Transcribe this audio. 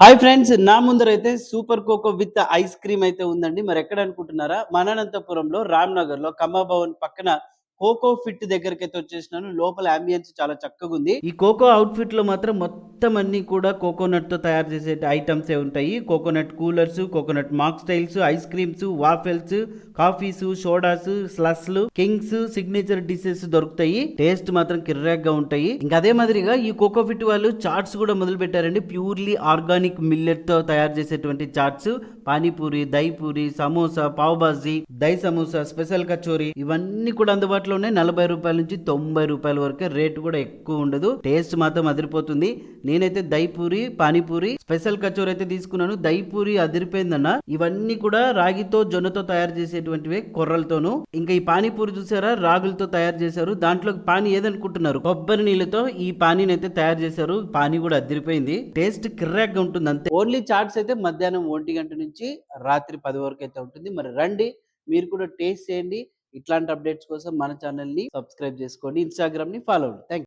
Hi friends నా ముందరైతే super coco with ice cream అయితే ఉందండి. మరి ఎక్కడ అనుకుంటున్నారా? మన అనంతపురంలో రామ్ నగర్లో కమ్మా పక్కన కోకో ఫిట్ దగ్గరికి అయితే వచ్చేసినాను. లోపల అంబియన్స్ చాలా చక్కగా ఉంది. ఈ కోకో అవుట్ ఫిట్లో మాత్రం మొత్తం అన్ని కూడా కోకోనట్తో తయారు చేసే ఐటమ్స్ ఏ ఉంటాయి. Coconut coolers coconut mocktails ice creams waffles coffees sodas స్లస్లు kings signature dishes దొరుకుతాయి. టేస్ట్ మాత్రం కిర్రాక్గా ఉంటాయి. ఇంకా అదే మాదిరిగా ఈ కోకో ఫిట్ వాళ్ళు చాట్స్ కూడా మొదలు పెట్టారండి ప్యూర్లీ ఆర్గానిక్ మిల్లెట్తో తయారు చేసేటువంటి చాట్స్ పానీపూరి దైపూరి సమోసా పావ్ బాజీ దై సమోసా స్పెషల్ కచోరీ ఇవన్నీ కూడా అందుబాటులో మార్కెట్లోనే నలభై రూపాయల నుంచి తొంభై రూపాయల వరకు రేట్ కూడా ఎక్కువ ఉండదు. టేస్ట్ మాత్రం అదిరిపోతుంది. నేనైతే దైపూరి పానీపూరి స్పెషల్ కచోరీ అయితే తీసుకున్నాను. దైపూరి అదిరిపోయిందన్న. ఇవన్నీ కూడా రాగితో జొన్నతో తయారు చేసేటువంటివే కొర్రలతోను. ఇంకా ఈ పానీపూరి చూసారా? రాగులతో తయారు చేశారు. దాంట్లో పానీ ఏదనుకుంటున్నారు? కొబ్బరి నీళ్ళతో ఈ పానీని అయితే తయారు చేశారు. పానీ కూడా అదిరిపోయింది. టేస్ట్ కిర్రాక్గా ఉంటుంది అంతే. ఓన్లీ చాట్స్ అయితే మధ్యాహ్నం ఒంటి గంట నుంచి రాత్రి పది వరకు అయితే ఉంటుంది. మరి రండి మీరు కూడా టేస్ట్ చేయండి. ఇట్లాంటి అప్డేట్స్ కోసం మన ఛానల్ని సబ్స్క్రైబ్ చేసుకోండి ఇన్స్టాగ్రామ్ని ఫాలో అవ్వండి థ్యాంక్